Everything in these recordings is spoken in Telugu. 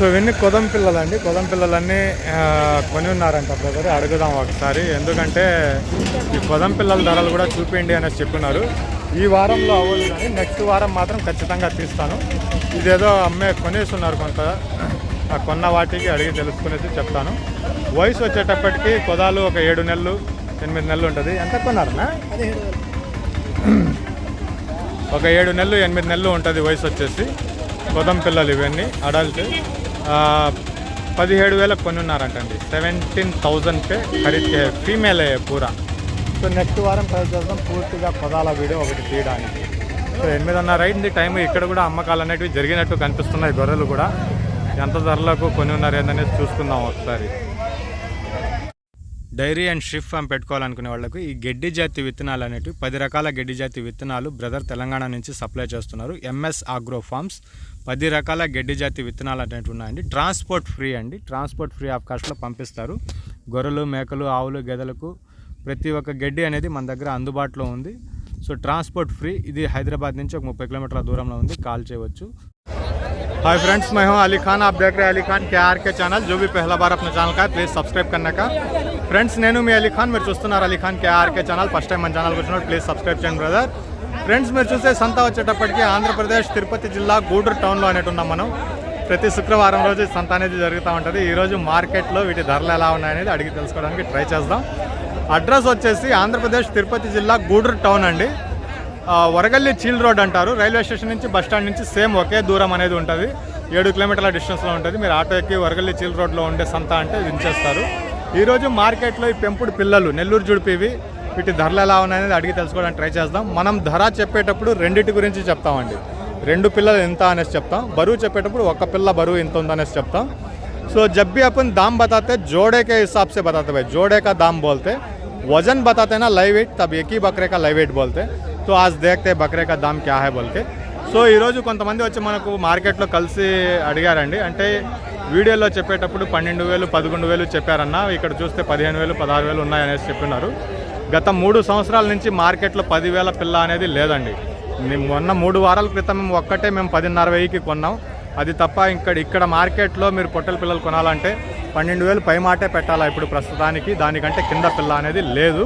సో ఇవన్నీ కొదం పిల్లలండి. కొదం పిల్లలన్నీ కొని ఉన్నారంట బ్రదర్ అడుగుదాం ఒకసారి. ఎందుకంటే ఈ కొదం పిల్లల ధరలు కూడా చూపించండి అనేసి చెప్పున్నారు ఈ వారంలో అవ్వదు కానీ నెక్స్ట్ వారం మాత్రం ఖచ్చితంగా తీస్తాను. ఇదేదో అమ్మే కొనేసి ఉన్నారు కొంత. ఆ కొన్న వాటికి అడిగి తెలుసుకునేసి చెప్తాను. వయసు వచ్చేటప్పటికి కొదాలు ఒక ఏడు నెలలు ఎనిమిది నెలలు ఉంటుంది. ఎంత కొన్నారనా ఒక ఏడు నెలలు ఎనిమిది నెలలు ఉంటుంది వయసు వచ్చేసి. కొదం పిల్లలు ఇవన్నీ అడల్ట్ పదిహేడు వేలకు కొని ఉన్నారంటండి సెవెంటీన్ థౌజండ్ పే ఖరీద్కే ఫీమేల్ పూరా. సో నెక్స్ట్ వారం ట్రై చేద్దాం. పూర్తిగా పదాల వీడియో ఒకటి తీయడానికి. సో ఎనిమిదిన్నర అయింది టైం ఇక్కడ కూడా అమ్మకాలు అనేటివి జరిగినట్టు కనిపిస్తున్నాయి గొర్రెలు కూడా. ఎంత ధరలకు కొని ఉన్నారు ఏందనేది చూసుకుందాం ఒకసారి. డైరీ అండ్ షిఫ్ ఫామ్ పెట్టుకోవాలనుకునే వాళ్ళకు ఈ గడ్డి జాతి విత్తనాలు అనేటివి పది రకాల గడ్డి జాతి విత్తనాలు బ్రదర్ తెలంగాణ నుంచి సప్లై చేస్తున్నారు. ఎంఎస్ ఆగ్రో ఫార్మ్స్ పది రకాల గడ్డి జాతి విత్తనాలు అనేటివి ఉన్నాయండి ట్రాన్స్పోర్ట్ ఫ్రీ అండి ట్రాన్స్పోర్ట్ ఫ్రీ ఆఫ్ కాస్ట్లో పంపిస్తారు గొర్రెలు మేకలు ఆవులు గెదలకు ప్రతి ఒక్క గడ్డి అనేది మన దగ్గర అందుబాటులో ఉంది సో ట్రాన్స్పోర్ట్ ఫ్రీ ఇది హైదరాబాద్ నుంచి ఒక ముప్పై కిలోమీటర్ల దూరంలో ఉంది కాల్ చేయవచ్చు हाय फ्रेंड्स मैं हूं अली खान आप देख रहे हैं अली खान के आर के चैनल जो भी पहला बार अपने ఛానల్ का ప్లీజ్ సబ్స్క్రైబ్ करने का ఫ్రెండ్స్ నేను మీ అలీ ఖాన్ మీరు చూస్తున్నారు Ali Khan KRK channel first time మన ఛానల్కి వచ్చినప్పుడు ప్లీజ్ సబ్స్క్రైబ్ చేయండి బ్రదర్ ఫ్రెండ్స్ మీరు చూసే సంత వచ్చేటప్పటికి ఆంధ్రప్రదేశ్ తిరుపతి జిల్లా గూడూరు టౌన్లో అనేటు ఉన్నాం మనం. ప్రతి శుక్రవారం రోజు సంత అనేది జరుగుతూ ఉంటుంది. ఈరోజు మార్కెట్లో వీటి ధరలు ఎలా ఉన్నాయనేది అడిగి తెలుసుకోవడానికి ట్రై చేద్దాం. అడ్రస్ వచ్చేసి ఆంధ్రప్రదేశ్ తిరుపతి జిల్లా గూడూరు టౌన్ అండి. వరగల్లి చీల్ రోడ్ అంటారు. రైల్వే స్టేషన్ నుంచి బస్ స్టాండ్ నుంచి సేమ్ ఒకే దూరం అనేది ఉంటుంది. ఏడు కిలోమీటర్ల డిస్టెన్స్లో ఉంటుంది. మీరు ఆటో ఎక్కి వరగల్లి చీల్ రోడ్లో ఉండే సంత అంటే దించేస్తారు ఈరోజు మార్కెట్లో ఈ పెంపుడు పిల్లలు నెల్లూరు జుడిపివి వీటి ధరలు ఎలా ఉన్నాయనేది అడిగి తెలుసుకోవడానికి ట్రై చేద్దాం మనం ధర చెప్పేటప్పుడు రెండింటి గురించి చెప్తామండి రెండు పిల్లలు ఎంత అనేసి చెప్తాం బరువు చెప్పేటప్పుడు ఒక పిల్ల బరువు ఇంత ఉందనేసి చెప్తాం सो जब भी अपन दाम बताते हैं जोड़े के हिसाब से बताते भाई जोड़े का दाम बोलते वजन बताते हैं ना लाइव वेट तब एक ही बकरे का लाइव वेट बोलते तो आज देखते हैं बकरे का दाम क्या है बोल के సో ఈరోజు కొంతమంది వచ్చి మనకు మార్కెట్లో కలిసి అడిగారండి అంటే వీడియోలో చెప్పేటప్పుడు పన్నెండు వేలు పదకొండు వేలు చెప్పారన్న ఇక్కడ చూస్తే పదిహేను వేలు పదహారు వేలు ఉన్నాయనేసి చెప్పినారు గత మూడు సంవత్సరాల నుంచి మార్కెట్లో పదివేల పిల్ల అనేది లేదండి. మొన్న మూడు వారాల క్రితం మేము ఒక్కటే మేము పదిన్నర వెయ్యికి కొన్నాం. అది తప్ప ఇక్కడ ఇక్కడ మార్కెట్లో మీరు పొట్టల పిల్లలు కొనాలంటే పన్నెండు వేలు పై మాటే పెట్టాలా ఇప్పుడు ప్రస్తుతానికి? దానికంటే కింద పిల్ల అనేది లేదు.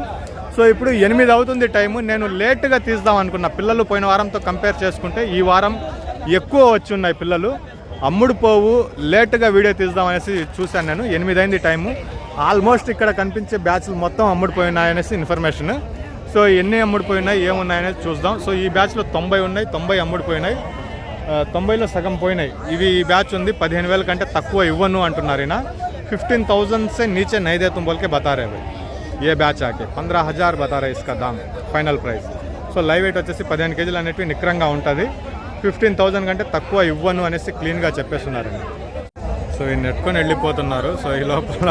సో ఇప్పుడు ఎనిమిది అవుతుంది టైము. నేను లేట్గా తీద్దాం అనుకున్న పిల్లలు పోయిన వారంతో కంపేర్ చేసుకుంటే ఈ వారం ఎక్కువ వచ్చి ఉన్నాయి పిల్లలు. అమ్ముడు పోవు లేట్గా వీడియో తీద్దామనేసి చూశాను నేను. ఎనిమిది అయింది టైము. ఆల్మోస్ట్ ఇక్కడ కనిపించే బ్యాచ్లు మొత్తం అమ్ముడిపోయినాయనేసి ఇన్ఫర్మేషన్. సో ఎన్ని అమ్ముడిపోయినాయి ఏమున్నాయనేది చూద్దాం. సో ఈ బ్యాచ్లో తొంభై ఉన్నాయి తొంభై అమ్ముడిపోయినాయి తొంభైలో సగం పోయినాయి. ఇవి ఈ బ్యాచ్ ఉంది పదిహేను వేల కంటే తక్కువ ఇవ్వను అంటున్నారు ఈయన. ఫిఫ్టీన్ థౌజండ్సే నీచే నైదే नहीं బతారే ఏ బ్యాచ్ ఆకే? పంద్రా హజార్ బతారా ఇస్కా Dham final price. So live weight వచ్చేసి పదిహేను కేజీలు అనేటివి నిక్రంగా ఉంటుంది. ఫిఫ్టీన్ థౌజండ్ కంటే తక్కువ ఇవ్వను అనేసి క్లీన్గా చెప్పేస్తున్నారండి. సో ఈ నెట్టుకొని వెళ్ళిపోతున్నారు. సో ఈ లోపల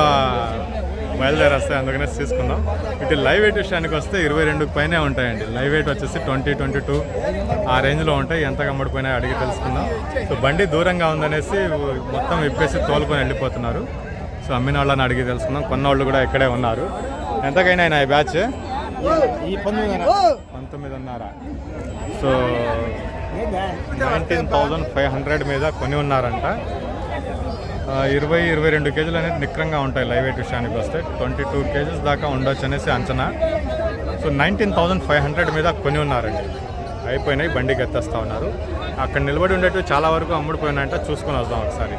బయలుదేరి వస్తాయి అందుకనే తీసుకుందాం. ఇటు లైవ్ వెయిట్ విషయానికి వస్తే ఇరవై రెండుకి పైనే ఉంటాయండి. లైవ్ వెయిట్ వచ్చేసి ట్వంటీ ట్వంటీ టూ ఆ రేంజ్లో ఉంటాయి. ఎంత కమ్మడిపోయినాయో అడిగి తెలుసుకుందాం. సో బండి దూరంగా ఉందనేసి మొత్తం విప్పేసి తోలుకొని వెళ్ళిపోతున్నారు. సో అమ్మిన వాళ్ళని అడిగి తెలుసుకుందాం. కొన్న వాళ్ళు కూడా ఇక్కడే ఉన్నారు. ఎంతకైనా ఆయన ఈ batch? పంతొమ్మిదిన్నర. So nineteen thousand five hundred మీద కొని ఉన్నారంట. ఇరవై ఇరవై రెండు కేజీలు అనేది నిక్రంగా ఉంటాయి లైవ్ వెయిట్ విషయానికి వస్తే. ట్వంటీ టూ కేజీస్ దాకా ఉండొచ్చు అనేసి అంచనా. So nineteen thousand five hundred మీద కొని ఉన్నారండి అయిపోయినాయి బండి గెత్తేస్తూ ఉన్నారు. అక్కడ నిలబడి ఉండేటివి చాలా వరకు అమ్ముడిపోయినాయంట. చూసుకొని వద్దాం ఒకసారి.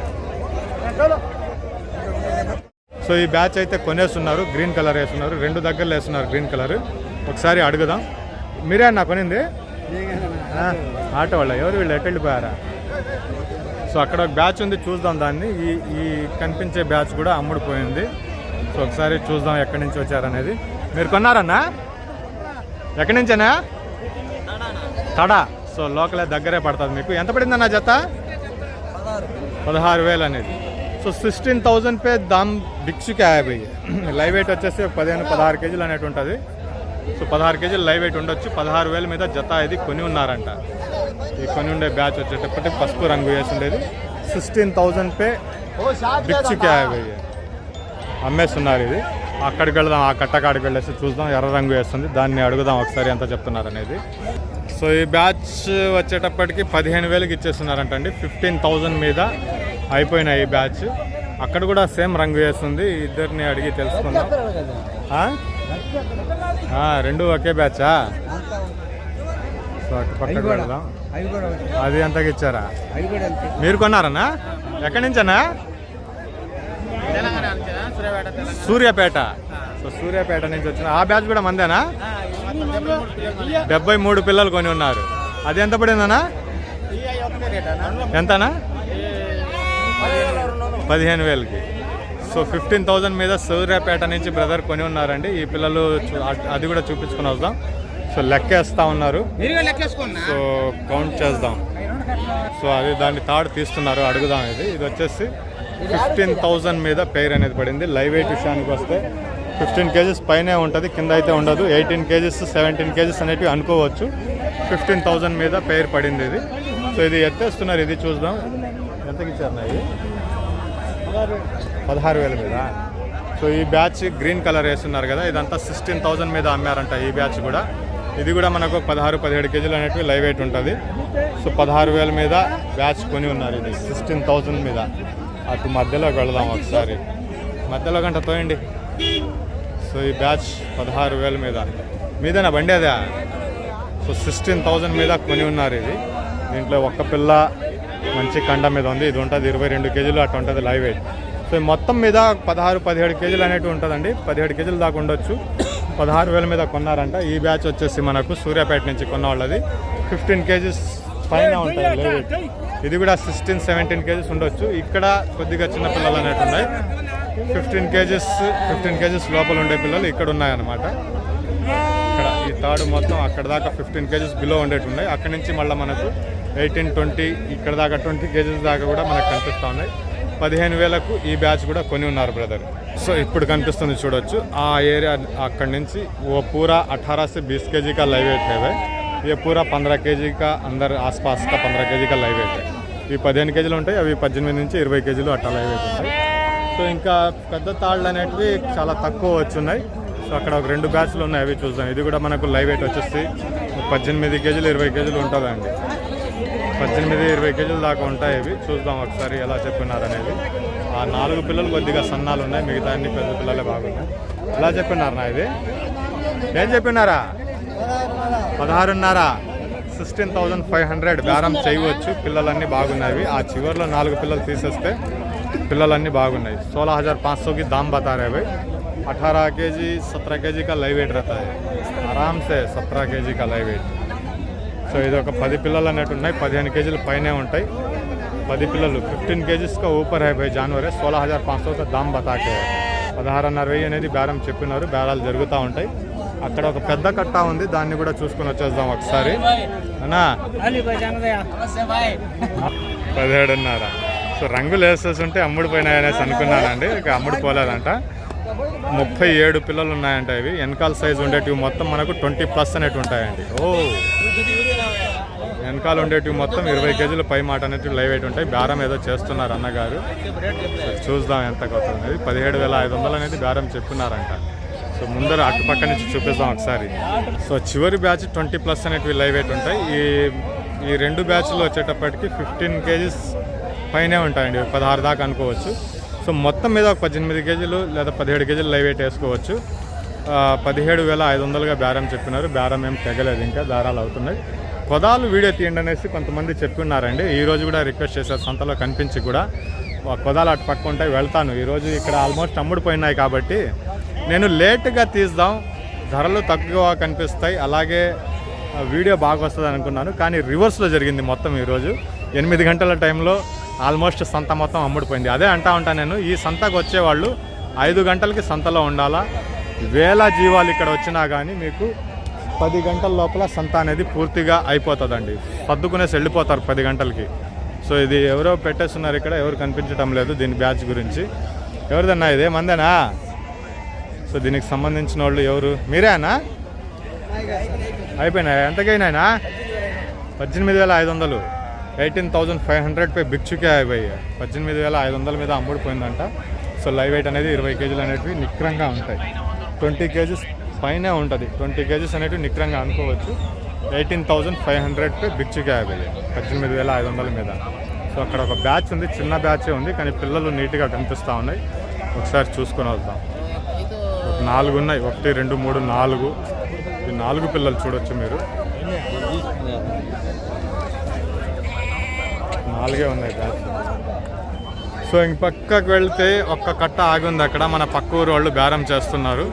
సో ఈ బ్యాచ్ అయితే కొనేస్తున్నారు. గ్రీన్ కలర్ వేస్తున్నారు. రెండు దగ్గరలో వేస్తున్నారు గ్రీన్ కలర్. ఒకసారి అడుగుదాం. మీరే అన్న కొనింది? ఆటో వాళ్ళ ఎవరు వీళ్ళు? ఎటు వెళ్ళిపోయారా? సో అక్కడ ఒక బ్యాచ్ ఉంది చూద్దాం దాన్ని. ఈ ఈ కనిపించే బ్యాచ్ కూడా అమ్ముడుపోయింది. సో ఒకసారి చూద్దాం ఎక్కడి నుంచి వచ్చారనేది. మీరు కొన్నారన్నా? ఎక్కడి నుంచేనా? తడా. సో లోకలే దగ్గరే పడుతుంది మీకు. ఎంత పడిందన్న జత? పదహారు వేలు అనేది. సో సిక్స్టీన్ థౌజండ్ పే దామ్ దిక్సుకే యాభై. లైవ్ వెయిట్ వచ్చేసి పదిహేను పదహారు కేజీలు అనేటు ఉంటుంది సో పదహారు కేజీలు లైవ్ వెయిట్ ఉండొచ్చు. పదహారు వేల మీద జత ఇది కొని ఉన్నారంట. ఈ కొని ఉండే బ్యాచ్ వచ్చేటప్పటికి పసుపు రంగు వేసి ఉండేది. సిక్స్టీన్ థౌజండ్ పే దిక్సుకే అమ్మేస్తున్నారు ఇది. అక్కడికి వెళ్దాం ఆ కట్టకాడికి వెళ్ళేసి చూద్దాం ఎర్ర రంగు వేస్తుంది. దాన్ని అడుగుదాం ఒకసారి ఎంత చెప్తున్నారు అనేది. సో ఈ బ్యాచ్ వచ్చేటప్పటికి పదిహేను వేలకి ఇచ్చేస్తున్నారంటండి ఫిఫ్టీన్ థౌజండ్ మీద అయిపోయినాయి ఈ బ్యాచ్. అక్కడ కూడా సేమ్ రంగు వేస్తుంది. ఇద్దరిని అడిగి తెలుసుకుందాం. రెండు ఒకే బ్యాచా సో పక్కకు వెళ్దాం. అది ఎంతకి ఇచ్చారా? మీరు కొన్నారన్నా ఎక్కడి నుంచన్నా? సూర్యాపేట సో సూర్యాపేట. నుంచి వచ్చిన ఆ బ్యాచ్ కూడా మందేనా? డెబ్బై మూడు పిల్లలు కొని ఉన్నారు. అది ఎంత పడిందన్నా? ఎంతనా? పదిహేను వేలకి. సో ఫిఫ్టీన్ థౌజండ్ మీద సూర్యాపేట నుంచి బ్రదర్ కొని ఉన్నారండి. ఈ పిల్లలు అది కూడా చూపించుకొని వద్దాం. సో లెక్కేస్తా ఉన్నారు. సో కౌంట్ చేద్దాం. సో అది దాన్ని తాడు తీస్తున్నారు అడుగుదాం ఇది. ఇది వచ్చేసి ఫిఫ్టీన్ థౌజండ్ మీద పెయిర్ అనేది పడింది. లైవ్ వెయిట్ విషయానికి వస్తే ఫిఫ్టీన్ కేజీస్ పైనే ఉంటుంది కింద అయితే ఉండదు. ఎయిటీన్ కేజీస్ సెవెంటీన్ కేజీస్ అనేటివి అనుకోవచ్చు. ఫిఫ్టీన్ థౌజండ్ మీద పెయిర్ పడింది ఇది. సో ఇది ఎత్తేస్తున్నారు ఇది చూద్దాం. ఎంతకి ఇచ్చారు నా ఇది పదహారు వేల మీద. సో ఈ బ్యాచ్ గ్రీన్ కలర్ వేస్తున్నారు కదా ఇదంతా సిక్స్టీన్ థౌజండ్ మీద అమ్మారంట ఈ బ్యాచ్ కూడా. ఇది కూడా మనకు పదహారు పదిహేడు కేజీలు అనేటివి లైవ్ వెయిట్ ఉంటుంది. సో పదహారు వేల మీద బ్యాచ్ కొని ఉన్నారు ఇది సిక్స్టీన్ థౌజండ్ మీద. అటు మధ్యలోకి వెళదాం ఒకసారి. మధ్యలో గంట తోయండి. సో ఈ బ్యాచ్ పదహారు వేల మీద. మీదేనా బండి అదా? సో సిక్స్టీన్ థౌజండ్ మీద కొని ఉన్నారు ఇది. దీంట్లో ఒక్క పిల్ల మంచి కండ మీద ఉంది. ఇది ఉంటుంది ఇరవై రెండు కేజీలు అటు ఉంటుంది లైవ్ వెయిట్. సో మొత్తం మీద పదహారు పదిహేడు కేజీలు అనేటివి ఉంటుందండి. పదిహేడు కేజీలు దాకా ఉండొచ్చు. పదహారు వేల మీద కొన్నారంట. ఈ బ్యాచ్ వచ్చేసి మనకు సూర్యాపేట నుంచి కొన్న వాళ్ళది ఫిఫ్టీన్ కేజీస్ పైన ఉంటాయి ఇది కూడా సిక్స్టీన్ సెవెంటీన్ కేజీస్ ఉండొచ్చు. ఇక్కడ కొద్దిగా చిన్న పిల్లలు అనేవి ఉన్నాయి. ఫిఫ్టీన్ కేజీస్ ఫిఫ్టీన్ కేజీస్ లోపల ఉండే పిల్లలు ఇక్కడ ఉన్నాయన్నమాట. ఇక్కడ ఈ తాడు మొత్తం అక్కడ దాకా ఫిఫ్టీన్ కేజీస్ బిలో ఉండేవి ఉన్నాయి. అక్కడ నుంచి మళ్ళీ మనకు ఎయిటీన్ ట్వంటీ ఇక్కడ దాకా ట్వంటీ కేజీస్ దాకా కూడా మనకు కనిపిస్తూ ఉన్నాయి. పదిహేను వేలకు ఈ బ్యాచ్ కూడా కొని ఉన్నారు బ్రదర్ సో ఇప్పుడు కనిపిస్తుంది చూడొచ్చు ఆ ఏరియా అక్కడ నుంచి ఓ పూరా अठारह से बीस के जी का लाइव वेट है भाई ये पूरा पंद्रह के जी का अंदर आसपास का पंद्रह के जी का लाइव वेट है ఇవి పదిహేను కేజీలు ఉంటాయి అవి పద్దెనిమిది నుంచి ఇరవై కేజీలు అట్లా లైవ్ వెయిట్ ఉంటాయి సో ఇంకా పెద్ద తాళ్ళు అనేటివి చాలా తక్కువ వచ్చున్నాయి సో అక్కడ ఒక రెండు బ్యాచ్లు ఉన్నాయి అవి చూద్దాం ఇది కూడా మనకు లైవ్ వెయిట్ వచ్చేసి పద్దెనిమిది కేజీలు ఇరవై కేజీలు ఉంటుందండి పద్దెనిమిది ఇరవై కేజీల దాకా ఉంటాయి ఇవి చూద్దాం ఒకసారి ఎలా చెప్పినారు అనేది ఆ నాలుగు పిల్లలు కొద్దిగా సన్నాలు ఉన్నాయి మిగతా అన్ని పెద్ద పిల్లలే బాగున్నాయి ఎలా చెప్పినారు నా ఇది ఏం చెప్పినారా పదహారున్నర సిక్స్టీన్ థౌజండ్ ఫైవ్ హండ్రెడ్ బేరం చేయవచ్చు పిల్లలన్నీ బాగున్నాయి ఆ చివరిలో నాలుగు పిల్లలు తీసేస్తే పిల్లలన్నీ బాగున్నాయి सोलह हजार पाँच सौ की दाम बता रहे भाई अठारह के जी सत्रह के जी का लाइव वेट रहता है आराम से सत्रह के जी का लाइव वेट సో ఇది ఒక పది పిల్లలు అనేటు ఉన్నాయి. పదిహేను కేజీలు పైనే ఉంటాయి. పది పిల్లలు. ఫిఫ్టీన్ కేజీస్గా ఊపర్ అయిపోయి భయ్ జాన్వరే. హజార్ పాంచ్ దామ్ బతాకే. పదహారున్నర వెయ్యి అనేది బేరం చెప్పినారు. బేరాలు జరుగుతూ ఉంటాయి. అక్కడ ఒక పెద్ద కట్ట ఉంది. దాన్ని కూడా చూసుకొని వచ్చేద్దాం ఒకసారి. అన్నా. పదిహేడున్నర. సో రంగులు వేసేసి ఉంటే అమ్ముడు పోయినాయనేసి అనుకున్నానండి. ఇక అమ్ముడు పోలేదంట. ముప్పై ఏడు పిల్లలు ఉన్నాయంట ఇవి. వెనకాల సైజు ఉండేటివి మొత్తం మనకు ట్వంటీ ప్లస్ అనేటివి ఉంటాయండి. ఓ! వెనకాల ఉండేటివి మొత్తం ఇరవై కేజీల పై మాట అనేటివి లైవ్ అయితే ఉంటాయి. బేరం ఏదో చేస్తున్నారు అన్నగారు. చూద్దాం ఎంత కొత్త అనేది. పదిహేడు వేల ఐదు వందలు అనేది బేరం చెప్తున్నారంట సో ముందర అటుపక్క నుంచి చూపిస్తాం ఒకసారి. సో చివరి బ్యాచ్ ట్వంటీ ప్లస్ అనేటివి లైవ్ అయితే ఉంటాయి. ఈ ఈ రెండు బ్యాచ్లు వచ్చేటప్పటికి ఫిఫ్టీన్ కేజీస్ పైనే ఉంటాయండి. పదహారు దాకా అనుకోవచ్చు. సో మొత్తం మీద ఒక పద్దెనిమిది కేజీలు లేదా పదిహేడు కేజీలు లైవ్ వెయిట్ వేసుకోవచ్చు. పదిహేడు వేల ఐదు వందలుగా బేరం చెప్పినారు. బేరం ఏం తెగలేదు ఇంకా బేరాలు అవుతున్నాయి. కొదాలు వీడియో తీయండి అనేసి కొంతమంది చెప్పున్నారండి ఈరోజు కూడా రిక్వెస్ట్ చేశారు సంతలో కనిపించి కూడా. ఆ కొదాలు అటు పక్క ఉంటాయి వెళ్తాను. ఈరోజు ఇక్కడ ఆల్మోస్ట్ అమ్ముడుపోయినాయి కాబట్టి నేను లేట్గా తీద్దాం. ధరలు తక్కువ కనిపిస్తాయి. అలాగే వీడియో బాగా వస్తుంది అనుకున్నాను. కానీ రివర్స్లో జరిగింది మొత్తం ఈరోజు ఎనిమిది గంటల టైంలో ఆల్మోస్ట్ సంత మొత్తం అమ్ముడిపోయింది. అదే అంటా ఉంటాను నేను ఈ సంతకు వచ్చేవాళ్ళు ఐదు గంటలకి సంతలో ఉండాలా? వేల జీవాలు ఇక్కడ వచ్చినా కానీ మీకు పది గంటల లోపల సంత అనేది పూర్తిగా అయిపోతుందండి. సర్దుకునేసి వెళ్ళిపోతారు పది గంటలకి. సో ఇది ఎవరో పెట్టేస్తున్నారు ఇక్కడ ఎవరు కనిపించడం లేదు దీని బ్యాచ్ గురించి. ఎవరిదన్నా ఇదే మందేనా? సో దీనికి సంబంధించిన వాళ్ళు ఎవరు? మీరేనా? అయిపోయినాయి? ఎంతకైనా పద్దెనిమిది వేల ఐదు వందలు. ఎయిటీన్ థౌజండ్ ఫైవ్ హండ్రెడ్ పై బిచ్చుకే అయిపోయి పద్దెనిమిది వేల ఐదు వందల మీద అమ్ముడిపోయిందంట సో లైవ్ వెయిట్ అనేది ఇరవై కేజీలు అనేటివి నిక్రంగా ఉంటాయి. ట్వంటీ కేజీస్ పైనే ఉంటుంది. ట్వంటీ కేజీస్ అనేటివి నిక్రంగా అనుకోవచ్చు. ఎయిటీన్ థౌజండ్ ఫైవ్ హండ్రెడ్ పై బిచ్చుకే అయిపోయి పద్దెనిమిది వేల ఐదు వందల మీద. సో అక్కడ ఒక బ్యాచ్ ఉంది చిన్న బ్యాచే ఉంది కానీ పిల్లలు నీట్గా కనిపిస్తూ ఉన్నాయి. ఒకసారి చూసుకొని వద్దాం. ఒక నాలుగు ఉన్నాయి. ఒకటి రెండు మూడు నాలుగు. ఈ నాలుగు పిల్లలు చూడొచ్చు మీరు. నాలుగే ఉన్నాయి బ్యాచ్ సో ఇంక పక్కకు వెళ్తే ఒక్క కట్ట ఆగి ఉంది అక్కడ. మన పక్క ఊరు వాళ్ళు బేరం చేస్తున్నారు.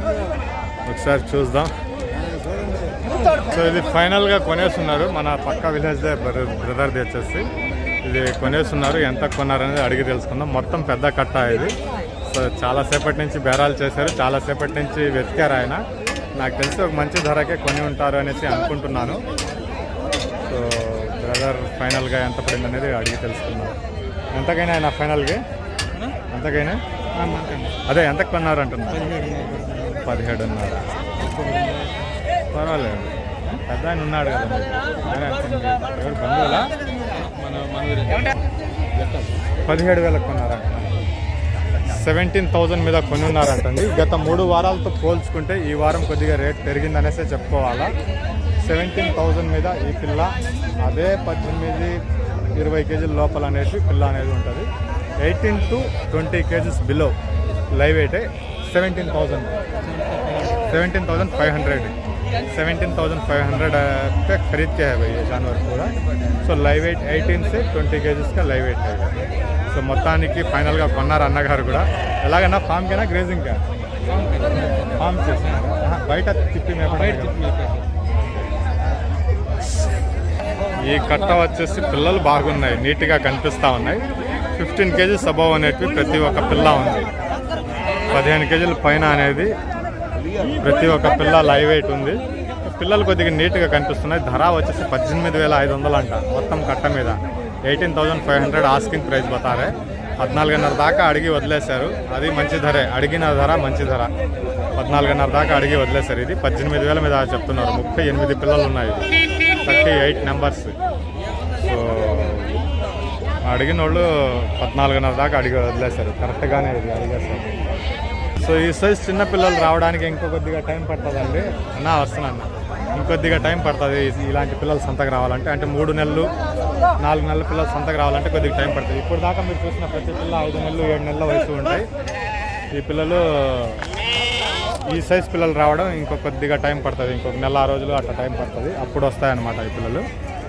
ఒకసారి చూద్దాం. సో ఇది ఫైనల్గా కొనేస్తున్నారు. మన పక్క విలేజ్ బ్రదర్ది వచ్చేసి ఇది కొనేస్తున్నారు. ఎంత కొన్నారనేది అడిగి తెలుసుకుందాం. మొత్తం పెద్ద కట్ట ఇది. సో చాలాసేపటి నుంచి బేరాలు చేశారు. చాలాసేపటి నుంచి వెతికారు ఆయన. నాకు తెలిసి ఒక మంచి ధరకే కొని ఉంటారు అనేసి అనుకుంటున్నాను. సో బ్రదర్ ఫైనల్గా ఎంత పడింది అనేది అడిగి తెలుసుకున్నాను ఎంతకైనా ఆయన ఫైనల్గా ఎంతకైనా? అదే ఎంత కొన్నారు అంటున్నారు? పదిహేడున్నర. పర్వాలేదు. పెద్ద ఆయన ఉన్నాడు కదా. ఎవరు బంధువులా? పదిహేడు వేలకు కొన్నారంట సెవెంటీన్ థౌజండ్ మీద కొని ఉన్నారంటండి గత మూడు వారాలతో పోల్చుకుంటే ఈ వారం కొద్దిగా రేట్ పెరిగిందనేసే చెప్పుకోవాలా? సెవెంటీన్ థౌజండ్ మీద ఈ పిల్ల అదే పద్దెనిమిది ఇరవై కేజీల లోపల అనేది పిల్ల అనేది ఉంటుంది eighteen to twenty kgs below live weight seventeen thousand seventeen thousand five hundred seventeen thousand five hundred पे खरीद के है भाई ये जानवर पूरा సో లైవ్ వెయిట్ ఎయిటీన్ సే ట్వంటీ కేజీస్గా లైవ్ వెయిట్ है సో మొత్తానికి ఫైనల్గా కొన్నారు అన్నగారు కూడా ఎలాగన్నా ఫామ్కేనా గ్రేజింగ్కా ఫామ్ చేస్తున్నారు ఆహా, బయట తిప్పి ఈ కట్ట వచ్చేసి పిల్లలు బాగున్నాయి నీట్గా కనిపిస్తూ ఉన్నాయి. ఫిఫ్టీన్ కేజీస్ అబవ్ అనేటివి ప్రతి ఒక్క పిల్ల ఉంది. పదిహేను కేజీల పైన అనేది ప్రతి ఒక్క పిల్ల లైవ్ వెయిట్ ఉంది. పిల్లలు కొద్దిగా నీట్గా కనిపిస్తున్నాయి. ధర వచ్చేసి పద్దెనిమిది వేల ఐదు వందలు అంట మొత్తం కట్ట మీద. Eighteen thousand five hundred asking price బతారే. పద్నాలుగున్నర దాకా అడిగి వదిలేశారు. అది మంచి ధరే. అడిగిన ధర మంచి ధర. పద్నాలుగున్నర దాకా అడిగి వదిలేశారు. ఇది పద్దెనిమిది వేల మీద చెప్తున్నారు. ముప్పై ఎనిమిది పిల్లలు ఉన్నాయి. Thirty eight numbers. సో అడిగిన వాళ్ళు పద్నాలుగున్నర దాకా అడిగి వదిలేశారు. కరెక్ట్గానే ఇది అడిగేశారు. సో ఈ సైజ్ చిన్న పిల్లలు రావడానికి ఇంకో కొద్దిగా టైం పడుతుందండి. అన్న వస్తున్నా ఇంకొద్దిగా టైం పడుతుంది ఇలాంటి పిల్లలు సంతకు రావాలంటే. అంటే మూడు నెలలు నాలుగు నెలల పిల్లలు సంతకు రావాలంటే కొద్దిగా టైం పడుతుంది. ఇప్పుడు దాకా మీరు చూసిన ప్రతి పిల్ల ఐదు నెలలు ఏడు నెలల వయసు ఉంటాయి. ఈ పిల్లలు ఈ సైజ్ పిల్లలు రావడం ఇంకో కొద్దిగా టైం పడుతుంది. ఇంకొక నెల రోజులు అట్లా టైం పడుతుంది. అప్పుడు వస్తాయన్నమాట ఈ పిల్లలు.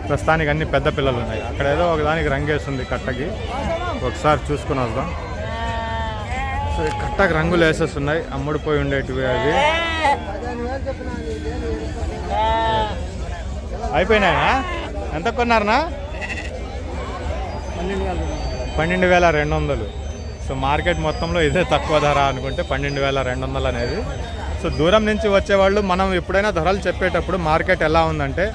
ప్రస్తుతానికి అన్ని పెద్ద పిల్లలు ఉన్నాయి. అక్కడ ఏదో ఒకదానికి రంగేస్తుంది కట్టకి. ఒకసారి చూసుకుని వద్దాం. సో కట్టకి రంగులు వేసేస్తున్నాయి. అమ్ముడిపోయి ఉండేటివి అవి. అయిపోయినాయా? ఎంత కొన్నారనా పన్నెండు వేల రెండు వందలు. సో మార్కెట్ మొత్తంలో ఇదే తక్కువ ధర అనుకుంటే పన్నెండు వేల రెండు వందలు అనేది. సో దూరం నుంచి వచ్చేవాళ్ళు మనం ఎప్పుడైనా ధరలు చెప్పేటప్పుడు మార్కెట్ ఎలా ఉందంటే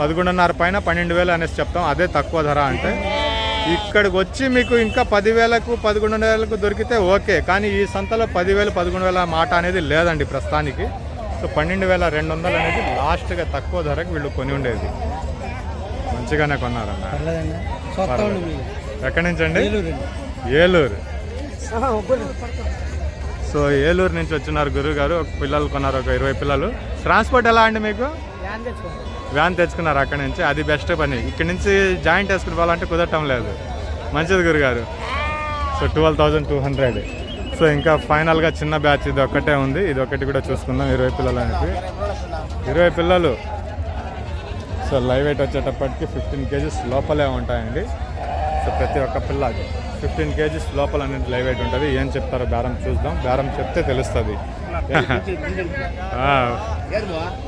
పదకొండున్నర పైన పన్నెండు వేలు అనేసి చెప్తాం అదే తక్కువ ధర అంటే. ఇక్కడికి వచ్చి మీకు ఇంకా పదివేలకు పదకొండు వేలకు దొరికితే ఓకే కానీ ఈ సంతలో పదివేలు పదకొండు వేల మాట అనేది లేదండి ప్రస్తుతానికి. సో పన్నెండు వేల రెండు వందలు అనేది లాస్ట్గా తక్కువ ధరకు వీళ్ళు కొని ఉండేది. మంచిగానే కొన్నారన్న ఎక్కడి నుంచి అండి ఏలూరు. సో ఏలూరు నుంచి వచ్చినారు గురువు గారు ఒక పిల్లలు కొన్నారు ఒక ఇరవై పిల్లలు. ట్రాన్స్పోర్ట్ ఎలా అండి మీకు? వ్యాన్ తెచ్చుకున్నారు. అక్కడ నుంచి. అది బెస్ట్ పని. ఇక్కడ నుంచి జాయింట్ వేసుకుని పోవాలంటే కుదరటం లేదు. మంచిది గురుగారు. So twelve thousand two hundred so ఇంకా ఫైనల్గా చిన్న బ్యాచ్ ఇది ఒక్కటే ఉంది. ఇది ఒకటి కూడా చూసుకుందాం. ఇరవై పిల్లలు అనేది. ఇరవై పిల్లలు. సో లైవ్ వెయిట్ వచ్చేటప్పటికి ఫిఫ్టీన్ కేజీస్ లోపలే ఉంటాయండి. సో ప్రతి ఒక్క పిల్ల ఫిఫ్టీన్ కేజీస్ లోపల అనేది లైవ్ వెయిట్ ఉంటుంది. ఏం చెప్తారో బేరం చూద్దాం. బేరం చెప్తే తెలుస్తుంది.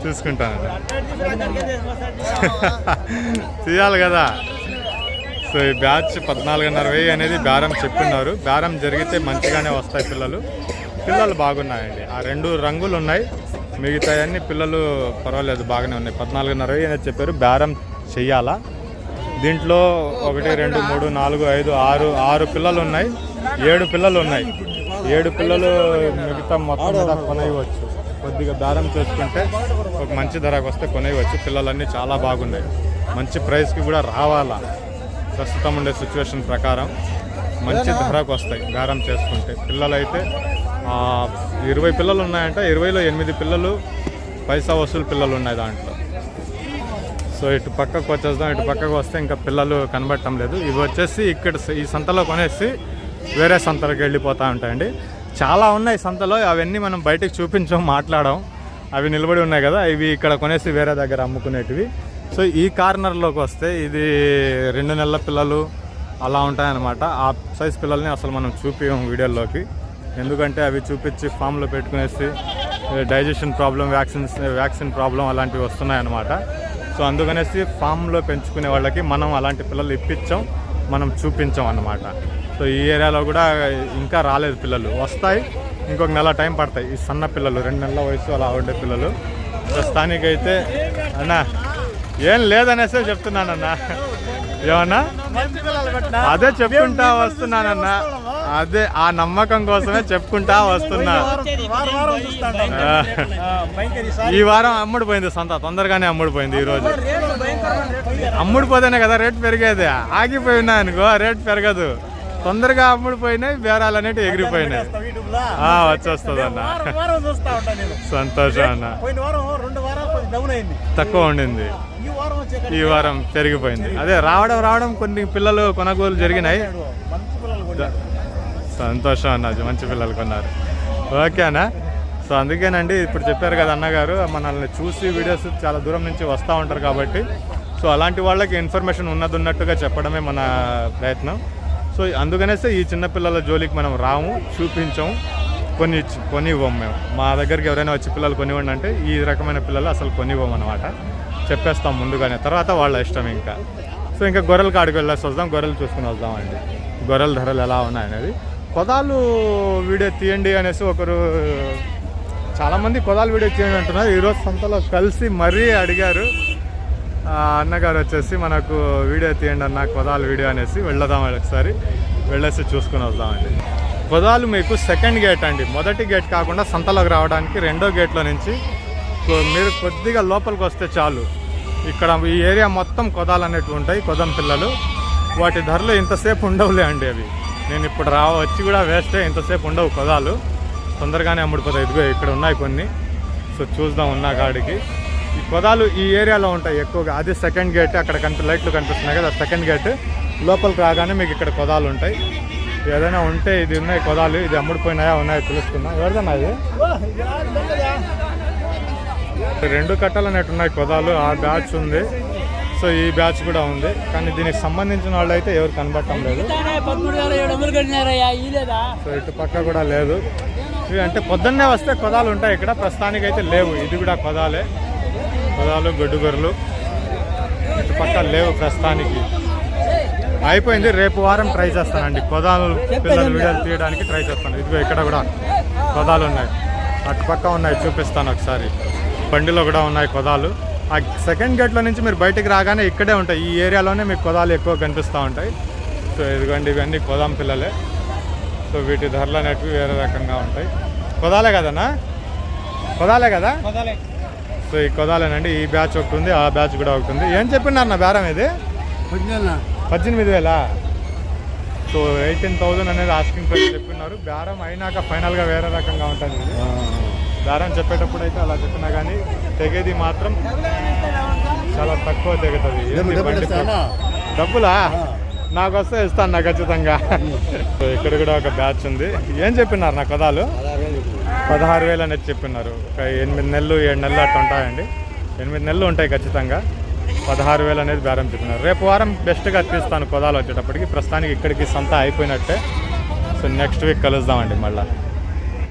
చూసుకుంటాను. తీయాలి కదా. సో ఈ బ్యాచ్ పద్నాలుగున్నర వెయ్యి అనేది బేరం చెప్పున్నారు. బేరం జరిగితే మంచిగానే వస్తాయి పిల్లలు. పిల్లలు బాగున్నాయండి. ఆ రెండు రంగులు ఉన్నాయి. మిగతాయన్నీ పిల్లలు పర్వాలేదు బాగానే ఉన్నాయి. పద్నాలుగున్నర వెయ్యి అనేది చెప్పారు. బేరం చెయ్యాలా? దీంట్లో ఒకటి రెండు మూడు నాలుగు ఐదు ఆరు ఆరు పిల్లలు ఉన్నాయి ఏడు పిల్లలు ఉన్నాయి ఏడు పిల్లలు మిగతా మొత్తం మీద కొనేయవచ్చు. కొద్దిగా దారం చేసుకుంటే ఒక మంచి ధరకు వస్తే కొనేయవచ్చు. పిల్లలన్నీ చాలా బాగున్నాయి. మంచి ప్రైస్కి కూడా రావాలా? ప్రస్తుతం ఉండే సిచ్యువేషన్ ప్రకారం మంచి ధరకు వస్తాయి దారం చేసుకుంటే. పిల్లలైతే ఇరవై పిల్లలు ఉన్నాయంటే ఇరవైలో ఎనిమిది పిల్లలు పైసా వసూలు పిల్లలు ఉన్నాయి దాంట్లో. సో ఇటు పక్కకు వచ్చేద్దాం ఇటు పక్కకు వస్తే ఇంకా పిల్లలు కనబడటం లేదు. ఇవి వచ్చేసి ఇక్కడ స- ఈ సంతలో కొనేసి వేరే సంతలకు వెళ్ళిపోతూ ఉంటాయండి. చాలా ఉన్నాయి సంతలో అవన్నీ మనం బయటకు చూపించాం మాట్లాడాం. అవి నిలబడి ఉన్నాయి కదా ఇవి ఇక్కడ కొనేసి వేరే దగ్గర అమ్ముకునేటివి. సో ఈ కార్నర్లోకి వస్తే ఇది రెండు నెలల పిల్లలు అలా ఉంటాయన్నమాట. ఆ సైజ్ పిల్లల్ని అసలు మనం చూపించాం వీడియోలోకి ఎందుకంటే అవి చూపించి ఫామ్లో పెట్టుకునేసి digestion problem vaccines vaccine problem అలాంటివి వస్తున్నాయన్నమాట. సో అందుకనేసి ఫామ్లో పెంచుకునే వాళ్ళకి మనం అలాంటి పిల్లలు ఇప్పించాం మనం చూపించాం అన్నమాట. సో ఈ ఏరియాలో కూడా ఇంకా రాలేదు పిల్లలు. వస్తాయి ఇంకొక నెల టైం పడతాయి. ఈ సన్న పిల్లలు రెండు నెలల వయసు అలా ఉండే పిల్లలు. ప్రస్తుతానికైతే అన్నా ఏం లేదనేసే చెప్తున్నానన్నా. ఏమన్నా? అదే చెప్పుకుంటా వస్తున్నానన్నా. అదే ఆ నమ్మకం కోసమే చెప్పుకుంటా వస్తున్నా. ఆ. ఈ వారం అమ్ముడు పోయింది సంత తొందరగానే అమ్ముడు పోయింది ఈ రోజు. అమ్ముడు పోతేనే కదా రేట్ పెరిగేది. ఆగిపోయి ఉన్నాయి అనుకో రేట్ పెరగదు. తొందరగా అమ్ముడు పోయినాయి బేరాలు అనేవి ఎగిరిపోయినాయి. ఆ, వచ్చేస్తుంది అన్న. చూస్తా ఉంటా నేను. సంతోషం అన్న. తక్కువ ఉండింది. ఈ వారం పెరిగిపోయింది. అదే రావడం రావడం కొన్ని పిల్లలు కొనుగోలు జరిగినాయి. సంతోషం అన్న మంచి పిల్లలు కొన్నారు. ఓకే అన్న సో అందుకేనండి ఇప్పుడు చెప్పారు కదా అన్నగారు మనల్ని చూసి వీడియోస్ చాలా దూరం నుంచి వస్తూ ఉంటారు కాబట్టి. సో అలాంటి వాళ్ళకి ఇన్ఫర్మేషన్ ఉన్నది ఉన్నట్టుగా చెప్పడమే మన ప్రయత్నం. సో అందుకనేసే ఈ చిన్న పిల్లల జోలికి మనం రాము చూపించాము కొన్ని కొని ఇవ్వం మేము. మా దగ్గరికి ఎవరైనా వచ్చి పిల్లలు కొనివ్వండి అంటే ఈ రకమైన పిల్లలు అసలు కొనివ్వం అనమాట చెప్పేస్తాం ముందుగానే. తర్వాత వాళ్ళ ఇష్టం ఇంకా. సో ఇంకా గొర్రెల కాడికి వెళ్ళేసి వద్దాం గొర్రెలు చూసుకుని వద్దామండి గొర్రెల ధరలు ఎలా ఉన్నాయనేది. కొదాలు వీడియో తీయండి అనేసి ఒకరు చాలామంది కొదాలు వీడియో తీయండి అంటున్నారు. ఈరోజు సంతలో కలిసి మరీ అడిగారు. అన్నగారు వచ్చేసి మనకు వీడియో తీయండి అన్న కొదాలు వీడియో అనేసి వెళ్దాం ఒకసారి. వెళ్ళేసి చూసుకుని వద్దామండి. కొదాలు మీకు సెకండ్ గేట్ అండి. మొదటి గేట్ కాకుండా సంతలోకి రావడానికి రెండో గేట్లో నుంచి కొ- మీరు కొద్దిగా లోపలికి వస్తే చాలు. ఇక్కడ ఈ ఏరియా మొత్తం కొదాలు అనేటివి ఉంటాయి కొదం పిల్లలు. వాటి ధరలు ఇంతసేపు ఉండవులే అండి అవి. నేను ఇప్పుడు రా వచ్చి కూడా వేస్తే ఇంతసేపు ఉండవు కొదాలు తొందరగానే అమ్ముడిపోతాయి ఇదిగో ఇక్కడ ఉన్నాయి కొన్ని. సో చూద్దాం ఉన్న కాడికి. ఈ పొదాలు ఈ ఏరియాలో ఉంటాయి ఎక్కువగా. అది సెకండ్ గేట్ అక్కడ కనిపి లైట్లు కనిపిస్తున్నాయి కదా సెకండ్ గేట్ లోపలికి రాగానే మీకు ఇక్కడ కొదాలు ఉంటాయి. ఏదైనా ఉంటే ఇది ఉన్నాయి కొదాలు ఇది అమ్ముడిపోయినాయా ఉన్నాయో తెలుసుకున్నా ఎవరిదన్నా ఇది? రెండు కట్టలు అన్నట్టు ఉన్నాయి కొదాలు ఆ బ్యాచ్ ఉంది. సో ఈ బ్యాచ్ కూడా ఉంది. కానీ దీనికి సంబంధించిన వాళ్ళు అయితే ఎవరు కనబడటం లేదు. సో ఇటు పక్క కూడా లేదు. ఇవి అంటే పొద్దున్నే వస్తే కొదాలు ఉంటాయి. ఇక్కడ ప్రస్తుతానికి అయితే లేవు. ఇది కూడా కొదాలే. కొదాలు గొడ్డుగొర్రెలు ఇటు పక్క లేవు ప్రస్తుతానికి. అయిపోయింది. రేపు వారం ట్రై చేస్తానండి. కొదాలు పిల్లలు వీడియోలు తీయడానికి ట్రై చేస్తాను. ఇదిగో ఇక్కడ కూడా కొదాలు ఉన్నాయి. అటు పక్క ఉన్నాయి. చూపిస్తాను ఒకసారి. బండిలో కూడా ఉన్నాయి కొదాలు. ఆ సెకండ్ గేట్లో నుంచి మీరు బయటికి రాగానే ఇక్కడే ఉంటాయి. ఈ ఏరియాలోనే మీకు కొదాలు ఎక్కువ కనిపిస్తూ ఉంటాయి. సో ఇదిగోండి ఇవన్నీ కొదాం పిల్లలే. సో వీటి ధరలు అనేటివి వేరే రకంగా ఉంటాయి. కొదాలే కదనా కొదాలే కదా? సో ఈ కొదాలేనండి ఈ బ్యాచ్ ఒకటి ఉంది ఆ బ్యాచ్ కూడా ఒకటి ఉంది. ఏం చెప్పినారు నా బేరం ఇది? పద్దెనిమిది వేల? సో ఎయిటీన్ థౌజండ్ అనేది ఆస్కింగ్ ప్రైస్ చెప్పినారు బేరం అయినాక ఫైనల్గా వేరే రకంగా ఉంటుంది ఇది బేరం చెప్పేటప్పుడు అయితే అలా చెప్పినా కానీ తెగేది మాత్రం చాలా తక్కువ తెగుతుంది. డబ్బులా నాకు వస్తే ఇస్తాను నాకు ఖచ్చితంగా. సో ఇక్కడ కూడా ఒక బ్యాచ్ ఉంది. ఏం చెప్పినారు నా కథాలు? పదహారు వేలు అనేది చెప్పినారు. ఒక ఎనిమిది నెలలు ఏడు నెలలు అట్లా ఉంటాయండి. ఎనిమిది నెలలు ఉంటాయి ఖచ్చితంగా. పదహారు వేలు అనేది బేరం చెప్పినారు. రేపు వారం బెస్ట్గా తీస్తాను కొదాలు వచ్చేటప్పటికి. ప్రస్తుతానికి ఇక్కడికి సంత అయిపోయినట్టే. సో నెక్స్ట్ వీక్ కలుద్దామండి మళ్ళీ.